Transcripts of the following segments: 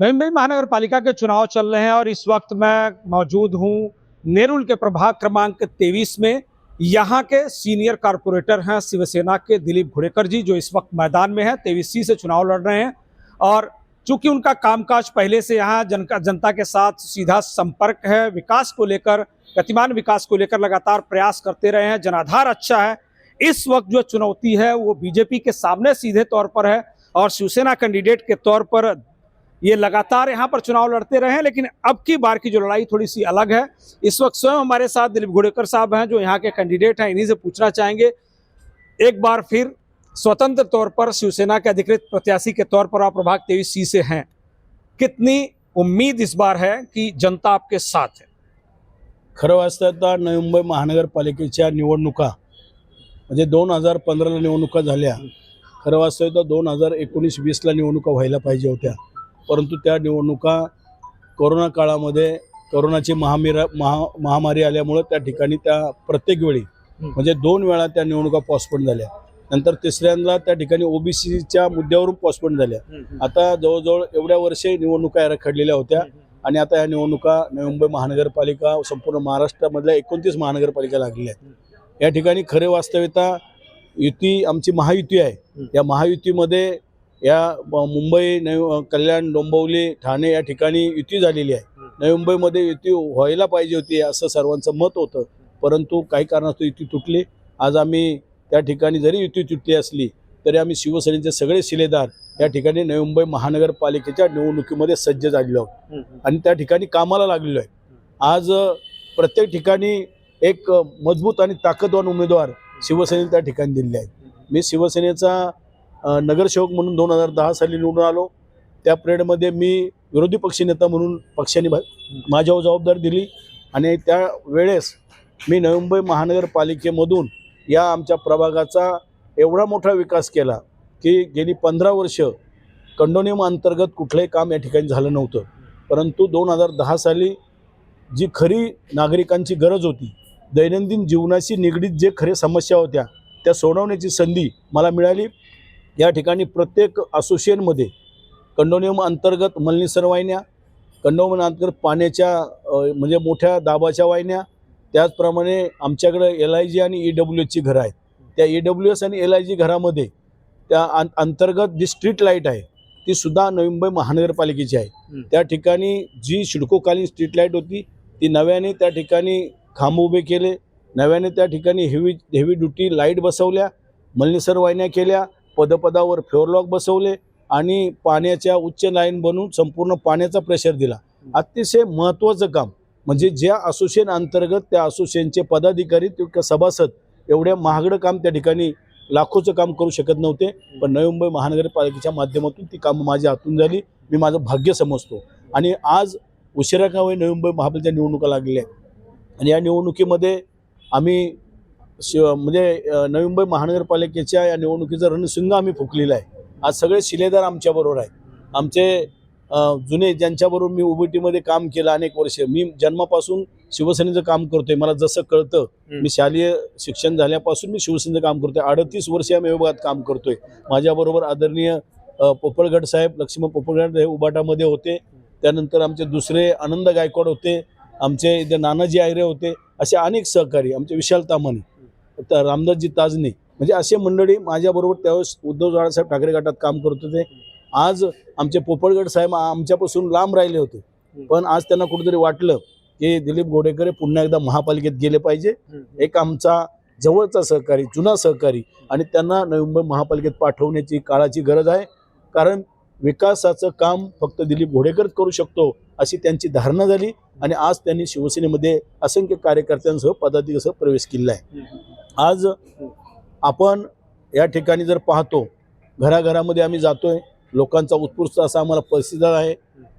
मुंबई महानगर पालिका के चुनाव चल रहे हैं और इस वक्त मैं मौजूद हूँ नेरुल के प्रभाग क्रमांक तेईस में। यहाँ के सीनियर कारपोरेटर हैं शिवसेना के दिलीप घुड़ेकर जी, जो इस वक्त मैदान में है, तेईस सी से चुनाव लड़ रहे हैं। और चूँकि उनका कामकाज पहले से यहाँ जन जनता के साथ सीधा संपर्क है, विकास को लेकर, गतिमान विकास को लेकर लगातार प्रयास करते रहे हैं, जनाधार अच्छा है, इस वक्त जो चुनौती है वो बीजेपी के सामने सीधे तौर पर है और शिवसेना कैंडिडेट के तौर पर ये लगातार यहाँ पर चुनाव लड़ते रहे लेकिन अब की बार की जो लड़ाई थोड़ी सी अलग है। इस वक्त स्वयं हमारे साथ दिलीप घोड़ेकर साहब हैं, जो यहाँ के कैंडिडेट हैं, इन्हीं से पूछना चाहेंगे। एक बार फिर स्वतंत्र तौर पर शिवसेना के अधिकृत प्रत्याशी के तौर पर आप प्रभाग तेईस सी से हैं। कितनी उम्मीद इस बार है कि जनता आपके साथ है? खरं आता नवी मुंबई महानगरपालिकेच्या निवडणुका, म्हणजे दोन हज़ार पंधराला निवडणुका झाल्या. खरं वाचता येतं दोन हज़ार एकोणीस वीसला निवडणुका व्हायला पाहिजे होत्या. परंतु त्या निवडणुका कोरोना काळामध्ये कोरोनाची महामिरा महा महामारी आल्यामुळं त्या ठिकाणी त्या प्रत्येक वेळी म्हणजे दोन वेळा त्या निवडणुका पॉस्टपोन झाल्या. नंतर तिसऱ्यांदा त्या ठिकाणी ओबीसीच्या मुद्द्यावरून पॉस्टपोन झाल्या. आता जवळजवळ एवढ्या वर्षे निवडणुका रखडलेल्या होत्या आणि आता या निवडणुका नवी मुंबई महानगरपालिका संपूर्ण महाराष्ट्रामधल्या एकोणतीस महानगरपालिका लागलेल्या आहेत. या ठिकाणी खरे वास्तव्यता युती आमची महायुती आहे. या महायुतीमध्ये या मुंबई नवी कल्याण डोंबिवली ठाणे या ठिकाणी युती झालेली आहे. नवी मुंबईमध्ये युती व्हायला पाहिजे होती असं सर्वांचं मत होतं. परंतु काही कारणास्तव युती तुटली. आज आम्ही त्या ठिकाणी जरी युती तुटली असली तरी आम्ही शिवसेनेचे सगळे शिलेदार या ठिकाणी नवी मुंबई महानगरपालिकेच्या निवडणुकीमध्ये सज्ज झालेलो आहोत. आणि त्या ठिकाणी कामाला लागलेलो आहे. आज प्रत्येक ठिकाणी एक मजबूत आणि ताकदवान उमेदवार शिवसेनेने त्या ठिकाणी दिलेले आहेत. मी शिवसेनेचा नगरसेवक म्हणून दोन हजार दहा साली निवडून आलो. त्या पिरियडमध्ये मी विरोधी पक्षनेता म्हणून पक्षाने भा- माझ्यावर जबाबदारी दिली आणि त्या वेळेस मी नवी मुंबई महानगरपालिकेमधून या आमच्या प्रभागाचा एवढा मोठा विकास केला की गेली पंधरा वर्ष कंडोनियम अंतर्गत कुठलंही काम या ठिकाणी झालं नव्हतं. परंतु दोन हजार दहा साली जी खरी नागरिकांची गरज होती दैनंदिन जीवनाशी निगडीत जे खरे समस्या होत्या त्या सोडवण्याची संधी मला मिळाली. या ठिकाणी प्रत्येक असोसिएशनमध्ये कंडोनियम अंतर्गत मलनिसर वाहिन्या कंडोनियम अंतर्गत पाण्याच्या म्हणजे मोठ्या दाबाच्या वाहिन्या त्याचप्रमाणे आमच्याकडे एल आय जी आणि ई डब्ल्यू एसची घरं आहेत. त्या ई डब्ल्यू एस आणि एल आय जी घरामध्ये त्या अंतर्गत जी स्ट्रीट लाइट आहे ती सुद्धा नवी मुंबई महानगरपालिकेची आहे. त्या ठिकाणी जी शिडकोकालीन स्ट्रीट लाइट होती ती नव्याने त्या ठिकाणी खांब उभे केले नव्याने त्या ठिकाणी हेवी हेवी ड्युटी लाइट बसवल्या मलनिसर वाहिन्या केल्या पदपदावर फ्लोअरलॉक बसवले आणि पाण्याच्या उच्च लाईन बनवून संपूर्ण पाण्याचा प्रेशर दिला. अतिशय महत्त्वाचं काम. म्हणजे ज्या असोसिएशन अंतर्गत त्या असोसिएशनचे पदाधिकारी किंवा सभासद एवढ्या महागडं काम त्या ठिकाणी लाखोचं काम करू शकत नव्हते. पण नवी मुंबई महानगरपालिकेच्या माध्यमातून ती कामं माझ्या हातून झाली. मी माझं भाग्य समजतो. आणि आज उशिरा का नवी मुंबई महापालिकेच्या निवडणुका लागलेल्या आहेत. आणि या निवडणुकीमध्ये आम्ही शिव म्हणजे नवी मुंबई महानगरपालिकेच्या या निवडणुकीचं रणसिंग आम्ही फुकलेलं आहे. आज सगळे शिलेदार आमच्याबरोबर आहेत. आमचे जुने ज्यांच्याबरोबर मी उबीटीमध्ये काम केलं अनेक वर्ष मी जन्मापासून शिवसेनेचं काम करतोय. मला जसं कळतं मी शालेय शिक्षण झाल्यापासून मी शिवसेनेचं काम करतोय. अडतीस वर्ष या विभागात काम करतोय. माझ्याबरोबर आदरणीय पोपळगड साहेब लक्ष्मण पोपळगड हे उबाटामध्ये होते. त्यानंतर आमचे दुसरे आनंद गायकवाड होते. आमचे इथे नानाजी आयरे होते. असे अनेक सहकारी आमचे विशाल तामाने. रामदासजी ताजने. म्हणजे असे मंडळी माझ्याबरोबर त्यावेळेस उद्धव बाळासाहेब ठाकरे गटात काम करत होते. आज आमचे पोपळगड साहेब आमच्यापासून लांब राहिले होते. पण आज त्यांना कुठेतरी वाटलं की दिलीप गोडेकर हे पुन्हा एकदा महापालिकेत गेले पाहिजे. एक आमचा जवळचा सहकारी जुना सहकारी आणि त्यांना नवी मुंबई महापालिकेत पाठवण्याची काळाची गरज आहे. कारण विकासाचं काम फक्त दिलीप घोडेकर करू शकतो अशी त्यांची धारणा झाली आणि आज त्यांनी शिवसेनेमध्ये असंख्य कार्यकर्त्यांसह पदाधिकारीसह प्रवेश केला आहे. आज आपण या ठिकाणी जर पाहतो घराघरामध्ये आम्ही जातोय लोकांचा उत्स्फूर्त असा आम्हाला परिस्थिती आहे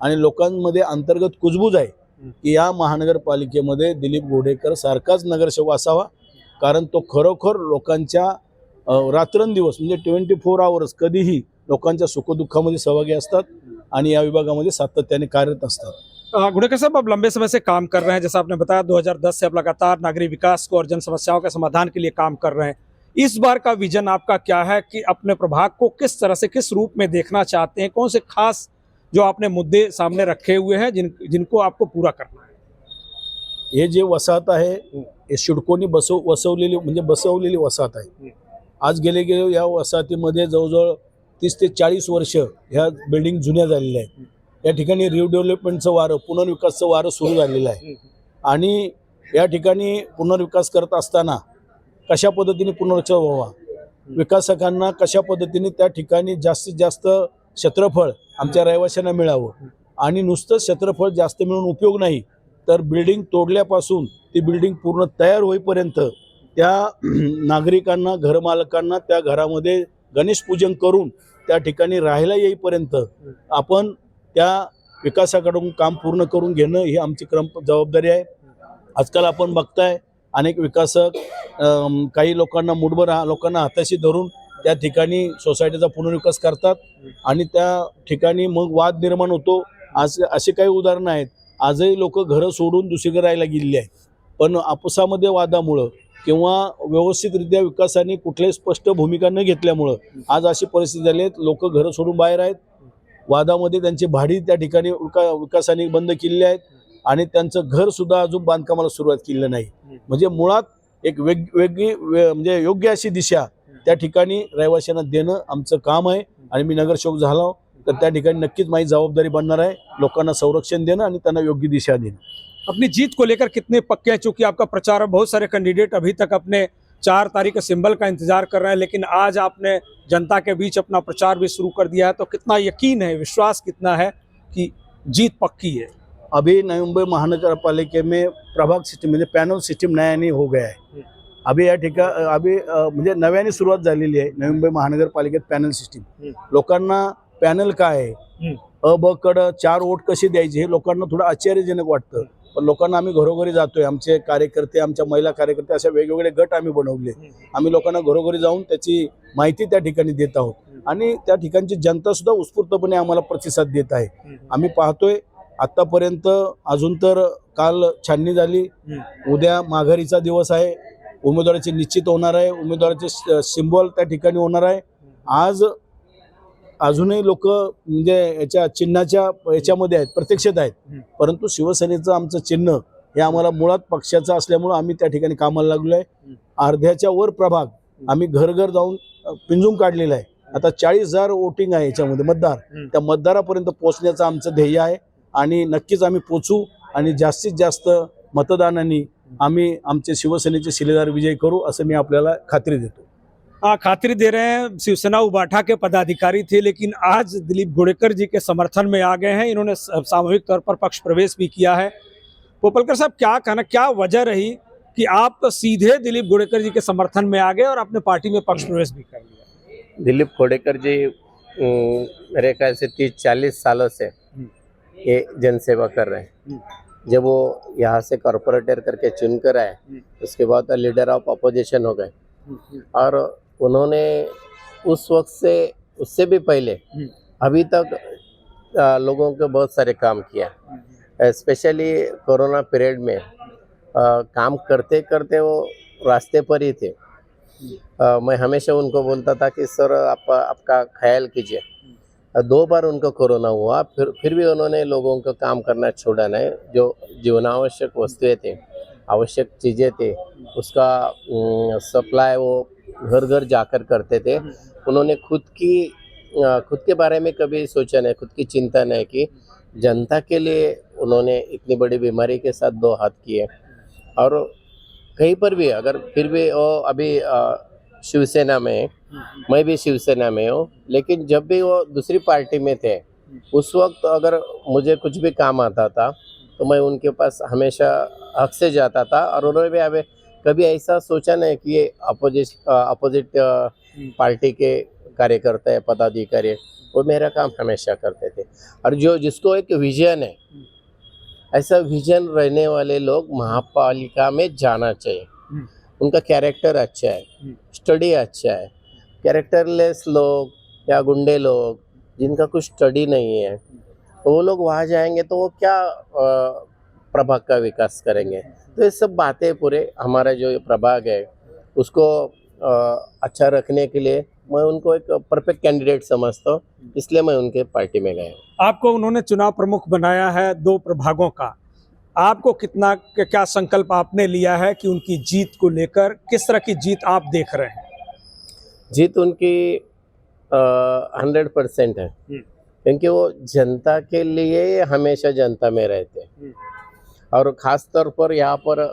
आणि लोकांमध्ये अंतर्गत कुजबूज आहे की या महानगरपालिकेमध्ये दिलीप गोडेकर सारखाच नगरसेवक असावा कारण तो खरोखर लोकांच्या रात्रंदिवस म्हणजे ट्वेंटी फोर आवर्स कधीही लोकांच्या सुखदुःखामध्ये सहभागी असतात आणि या विभागामध्ये सातत्याने कार्यरत असतात. गुड़ेकर साहब आप लंबे समय से काम कर रहे हैं। जैसा आपने बताया 2010 से आप लगातार नागरिक विकास को और जन समस्याओं के समाधान के लिए काम कर रहे हैं। इस बार का विजन आपका क्या है कि अपने प्रभाग को किस तरह से किस रूप में देखना चाहते हैं? कौन से खास जो आपने मुद्दे सामने रखे हुए हैं जिन जिनको आपको पूरा करना है? हे जे वसाहत आहे शिडकोनी बसव वसवलेली म्हणजे बसवलेली वसाहत आहे. आज गेले गेले या वसाहतीमध्ये जवळजवळ तीस ते चाळीस वर्ष ह्या बिल्डिंग जुन्या झालेल्या आहेत. या ठिकाणी रिडेव्हलपमेंटचं वारं पुनर्विकासचं वारं सुरू झालेलं आहे. आणि या ठिकाणी पुनर्विकास करत असताना कशा पद्धतीने पुनर्विकास व्हावा? विकासकांना कशा पद्धतीने त्या ठिकाणी जास्तीत जास्त क्षेत्रफळ आमच्या रहिवाशांना मिळावं? आणि नुसतं क्षेत्रफळ जास्त मिळून उपयोग नाही तर बिल्डिंग तोडल्यापासून ती बिल्डिंग पूर्ण तयार होईपर्यंत त्या नागरिकांना घरमालकांना त्या घरामध्ये गणेश पूजन करून त्या ठिकाणी राहायला येईपर्यंत आपण त्या विकासाकडून काम पूर्ण करून घेणं ही आमची क्रम जबाबदारी आहे. आजकाल आपण बघताय अनेक विकासक काही लोकांना मुठभर हा- लोकांना हाताशी धरून त्या ठिकाणी सोसायटीचा पुनर्विकास करतात आणि त्या ठिकाणी मग वाद निर्माण होतो. आज असे काही उदाहरणं आहेत. आजही लोक घरं सोडून दुसरीकडे राहायला गेलेली आहेत. पण आपसामध्ये वादामुळं किंवा व्यवस्थितरित्या विकासाने कुठल्याही स्पष्ट भूमिका न घेतल्यामुळं आज अशी परिस्थिती झाली आहे. लोक घरं सोडून बाहेर आहेत. वादामध्ये त्यांची भाडी त्या ठिकाणी विका विकासाने बंद केलेली आहेत आणि त्यांचं घर सुद्धा अजून बांधकामाला सुरुवात केलेलं नाही. म्हणजे मुळात एक वेग वेगळी म्हणजे योग्य अशी दिशा त्या ठिकाणी रहिवाशांना देणं आमचं काम आहे आणि मी नगरसेवक झालो तर त्या ठिकाणी नक्कीच माझी जबाबदारी बनणार आहे. लोकांना संरक्षण देणं आणि त्यांना योग्य दिशा देणं. अपनी जीत को लेकर कितने पक्के हैं? चूंकि आपका प्रचार बहुत सारे कैंडिडेट अभी तक अपने चार तारीख के सिंबल का इंतज़ार कर रहे हैं लेकिन आज आपने जनता के बीच अपना प्रचार भी शुरू कर दिया है तो कितना यकीन है विश्वास कितना है कि जीत पक्की है? अभी नवी मुंबई महानगर पालिका में प्रभाग सिस्टम म्हणजे पॅनल सिस्टम नयाने हो गया है। अभी या ठिका अभी म्हणजे नव्याने सुरुवात झालेली आहे नवी मुंबई महानगरपालिकेत पॅनल सिस्टीम हम्म. लोकांना पॅनल काय आहे? हम्म. अ ब कड चार वोट कशी द्यायची हे लोकांना थोडं आश्चर्यजनक वाटतं. पण लोकांना आम्ही घरोघरी जातोय. आमचे कार्यकर्ते आमच्या महिला कार्यकर्ते अशा वेगवेगळे गट आम्ही बनवले. आम्ही लोकांना घरोघरी जाऊन त्याची माहिती त्या ठिकाणी देत आहोत. आणि त्या ठिकाणची जनता सुद्धा उत्स्फूर्तपणे आम्हाला प्रतिसाद देत आहे. आम्ही पाहतोय आतापर्यंत अजून तर काल छाननी झाली. उद्या माघारीचा दिवस आहे. उमेदवाराचे निश्चित होणार आहे. उमेदवाराचे सिम्बॉल त्या ठिकाणी होणार आहे. आज अजूनही लोक म्हणजे याच्या चिन्हाच्या याच्यामध्ये आहेत प्रत्यक्षात आहेत. परंतु शिवसेनेचं आमचं चिन्ह हे आम्हाला मुळात पक्षाचं असल्यामुळं आम्ही त्या ठिकाणी कामाला लागलो आहे अर्ध्याच्या वर प्रभाग आम्ही घर घर जाऊन पिंजून काढलेला आहे. आता चाळीस हजार वोटिंग आहे याच्यामध्ये मतदार. त्या मतदारापर्यंत पोहोचण्याचं आमचं ध्येय आहे आणि नक्कीच आम्ही पोचू आणि जास्तीत जास्त मतदानांनी आम्ही आमचे शिवसेनेचे शिलेदार विजय करू असं मी आपल्याला खात्री देतो. खातिर दे रहे हैं शिवसेना उबाठा के पदाधिकारी थे लेकिन आज दिलीप घोड़ेकर जी के समर्थन में आ गए हैं। इन्होंने सामूहिक तौर पर पक्ष प्रवेश भी किया है। पोपलकर साहब क्या कहना क्या वजह रही कि आप सीधे दिलीप घोड़ेकर जी के समर्थन में आ गए और अपने पार्टी में पक्ष प्रवेश भी कर लिया? दिलीप खोडेकर जी मेरे ख्याल से तीस चालीस सालों से ये जनसेवा कर रहे हैं। जब वो यहाँ से कॉरपोरेटर करके चुन कर आए उसके बाद लीडर ऑफ़ अपोजिशन हो गए। और उन्होंने उस वक्त से उससे भी पहले अभी तक लोगों के बहुत सारे काम किया। स्पेशली कोरोना पीरियड में अ, काम करते करते वो रास्ते पर ही थे। अ, मैं हमेशा उनको बोलता था कि सर आप आपका ख्याल कीजिए। दो बार उनको कोरोना हुआ फिर फिर भी उन्होंने लोगों का काम करना छोड़ा नहीं। जो जीवनावश्यक वस्तुएँ थे आवश्यक चीज़ें थी उसका सप्लाई वो घर घर जाकर करते थे। उन्होंने खुद की खुद के बारे में कभी सोचा नहीं खुद की चिंता नहीं की। जनता के लिए उन्होंने इतनी बड़ी बीमारी के साथ दो हाथ किए। और कहीं पर भी अगर फिर भी वो अभी शिवसेना में मैं भी शिवसेना में हूँ लेकिन जब भी वो दूसरी पार्टी में थे उस वक्त अगर मुझे कुछ भी काम आता था तो मैं उनके पास हमेशा हक से जाता था। और उन्होंने भी हमें कभी ऐसा सोचा नहीं कि ये अपोजिट अपोजिट पार्टी के कार्यकर्ता है पदाधिकारी वो मेरा काम हमेशा करते थे। और जो जिसको एक विजन है ऐसा विजन रहने वाले लोग महापालिका में जाना चाहिए। हम्म। उनका कैरेक्टर अच्छा है हम्म। स्टडी अच्छा है। कैरेक्टरलेस लोग या गुंडे लोग जिनका कुछ स्टडी नहीं है तो वो लोग वहाँ जाएँगे तो वो क्या प्रभाग का विकास करेंगे? तो ये सब बातें पूरे हमारा जो प्रभाग है उसको अच्छा रखने के लिए मैं उनको एक परफेक्ट कैंडिडेट समझता हूँ इसलिए मैं उनके पार्टी में गया आपको उन्होंने चुनाव प्रमुख बनाया है दो प्रभागों का। आपको कितना क्या संकल्प आपने लिया है कि उनकी जीत को लेकर किस तरह की जीत आप देख रहे हैं? जीत उनकी हंड्रेड परसेंट है। हम्म। क्योंकि वो जनता के लिए हमेशा जनता में रहते हैं। हम्म। और ख़ास तौर पर यहाँ पर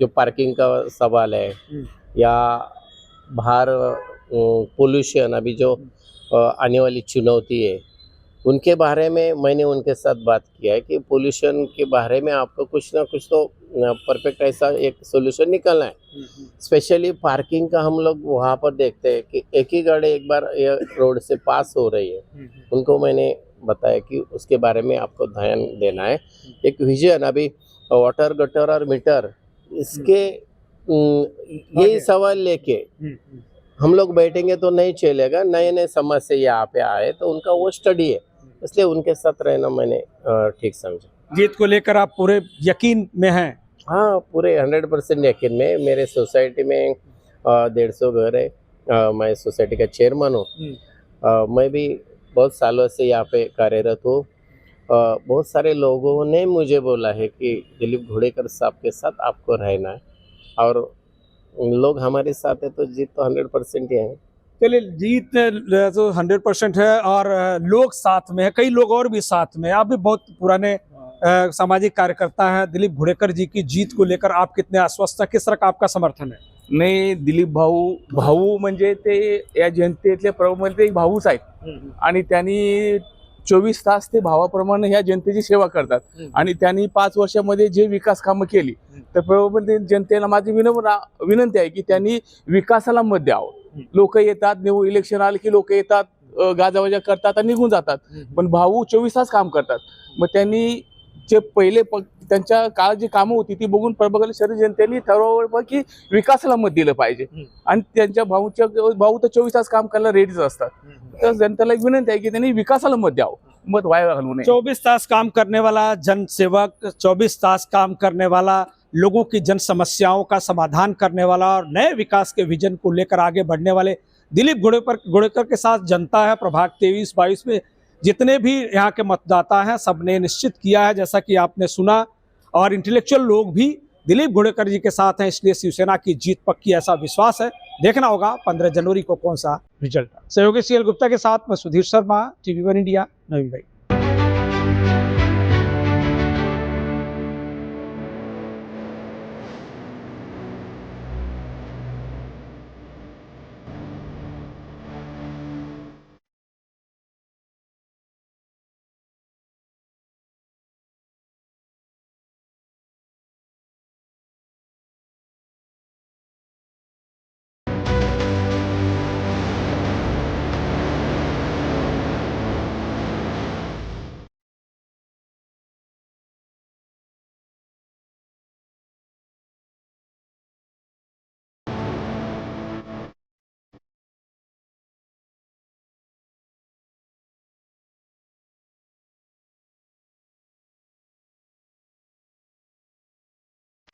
जो पार्किंग का सवाल है हम्म। या बाहर पोल्यूशन अभी जो आने वाली चुनौती है उनके बारे में मैंने उनके साथ बात किया है कि पोल्यूशन के बारे में आपको कुछ ना कुछ तो परफेक्ट ऐसा एक सोल्यूशन निकलना है। स्पेशली पार्किंग का हम लोग वहाँ पर देखते हैं कि एक ही गाड़ी एक बार रोड से पास हो रही है। उनको मैंने बताया कि उसके बारे में आपको ध्यान देना है। एक विजन अभी वाटर गटर और मीटर इसके अम, यही सवाल लेके हम लोग बैठेंगे तो नहीं चलेगा नए नए समस्या यहाँ पे आए तो उनका वो स्टडी है। इसलिए उनके साथ रहना मैंने ठीक समझा। जीत को लेकर आप पूरे यकीन में हैं? हाँ पूरे हंड्रेड परसेंट यकीन में। मेरे सोसाइटी में डेढ़ सौ घर है। मैं सोसाइटी का चेयरमैन हूँ। मैं भी बहुत सालों से यहाँ पे कार्यरत हो। बहुत सारे लोगों ने मुझे बोला है कि दिलीप घोड़ेकर साहब के साथ आपको रहना है। और लोग हमारे साथ है तो जीत तो हंड्रेड परसेंट ही है। चलिए जीत तो हंड्रेड परसेंट है और लोग साथ में है कई लोग और भी साथ में। आप भी बहुत पुराने सामाजिक कार्यकर्ता हैं। दिलीप घुड़ेकर जी की जीत को लेकर आप कितने आश्वस्त हैं? किस तरह का आपका समर्थन है? नाही दिलीप भाऊ भाऊ म्हणजे ते या जनतेतले प्रमुख ते भाऊच आहेत आणि त्यांनी चोवीस तास ते भावाप्रमाणे ह्या जनतेची सेवा करतात. आणि त्यांनी पाच वर्षामध्ये जे विकास कामं केली तर प्रबळ जनतेला माझी विनम्र विनंती आहे की त्यांनी विकासाला मत द्यावं. लोक येतात निवड इलेक्शन आले की लोक येतात गाजावाजा करतात आणि निघून जातात. पण भाऊ चोवीस तास काम करतात. मग त्यांनी जे पहिले त्यांच्या काळात जी कामं होती ती बघून प्रबळ शहरी जनतेने ठरवलं की विकासाला मत दिलं पाहिजे. आणि त्यांच्या भाऊच्या भाऊ तर चोवीस तास काम करायला रेडीच असतात. तर जनतेला एक विनंती आहे की त्यांनी विकासाला मत द्यावं. मत वाया घालू नये. चौबीस तास काम करने वाला जनसेवक चौबीस तास काम करने वाला लोगों की जन समस्याओं का समाधान करने वाला और नए विकास के विजन को लेकर आगे बढ़ने वाले दिलीप घोड़ेकर घोड़ेकर के साथ जनता है, प्रभाग तेईस, बाईस में जितने भी यहाँ के मतदाता हैं, सबने निश्चित किया है, जैसा कि आपने सुना। और इंटेलेक्चुअल लोग भी दिलीप घोड़ेकर जी के साथ हैं, इसलिए शिवसेना की जीत पक्की ऐसा विश्वास है। देखना होगा पंद्रह जनवरी को कौन सा रिज़ल्ट सहयोगी सी एल गुप्ता के साथ मैं Sudhir Sharma TV one India Navi Mumbai.